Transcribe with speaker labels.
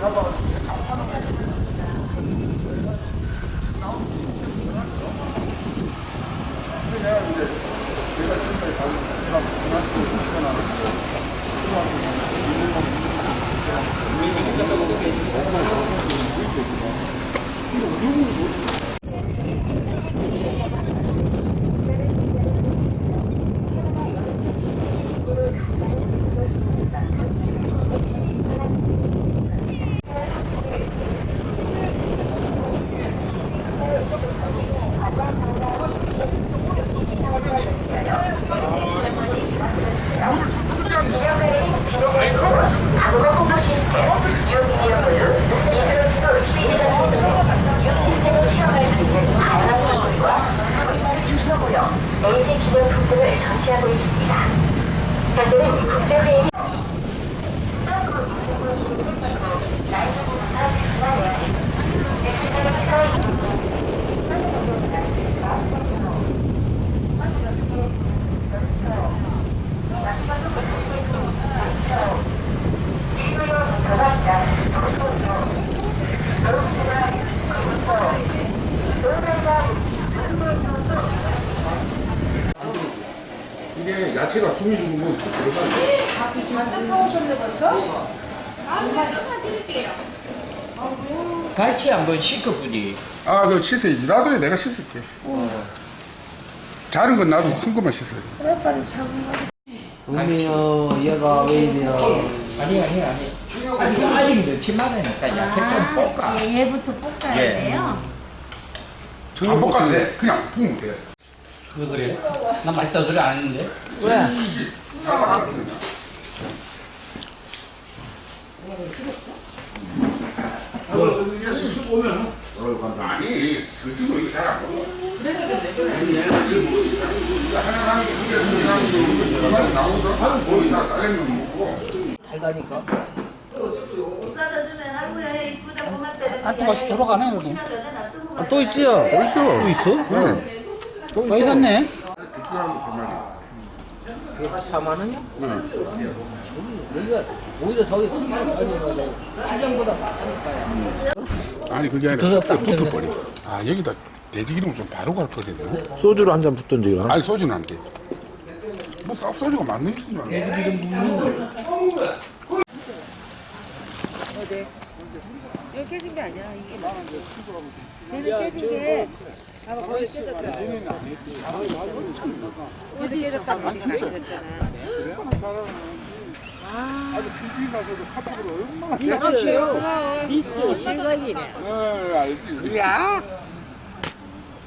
Speaker 1: 다문화 홍 시스템, 유미디어 모두 이드로피도 시리즈전 등 6시스템을 체험할 수 있는 다양한 것들과 우리나라 중심으로 AT 기념 품들을 전시하고 있습니다. 현재는 국제회의
Speaker 2: 이게 야채가 숨이 죽으면 들어가요.
Speaker 3: 갈치 한번 시켜보지.
Speaker 2: 아, 그 씻어야지. 나도 내가 씻을게. 작은 건 나도 큰 것만 씻어야 돼.
Speaker 4: 음이요 얘가 왜 이래요
Speaker 3: 아니, 아니, 아니. 아직, 아직 넣지만 하니까 야채 좀 볶아.
Speaker 5: 예, 얘부터 볶아야
Speaker 3: 예.
Speaker 5: 돼요.
Speaker 2: 안 볶아도 돼. 그냥 볶으면 돼.
Speaker 3: 왜 그래? 나 맛있다 소리 안 했는데.
Speaker 4: 왜?
Speaker 2: 아니, 그 친구 이거 잘안 먹어. 하나 나오더라. 하는 거 이따 다른 거 먹고.
Speaker 3: 달다니까.
Speaker 6: 이쁘다 고맙다
Speaker 3: 한테 맛이 돌아가네, 그래도.
Speaker 4: 아, 또 있어요
Speaker 2: 있어.
Speaker 4: 또 있어?
Speaker 2: 네.
Speaker 3: 많이 샀네.
Speaker 2: 고추하고 반마리.
Speaker 4: 그게 4만 원이야? 여기가 오히려 저기 3만 원이면 시장보다 싸니까요
Speaker 2: 아니, 그게 아니라
Speaker 4: 그래서
Speaker 2: 싹싹
Speaker 4: 딱
Speaker 2: 붙어버려. 아, 여기다 돼지기름 좀 바로 갈 거거든요.
Speaker 7: 소주를 한잔 붓던지 그럼.
Speaker 2: 아니, 소주는 안 돼. 뭐 쌉 소주가 맞는 줄 알아.
Speaker 6: 이거 깨진 게 아니야. 이게 얘는 깨진 게 아마 거기 깨졌다. 어디 깨졌다 보니까 많이 됐잖아.
Speaker 2: 비스 일각이네. 어, 알지. 야.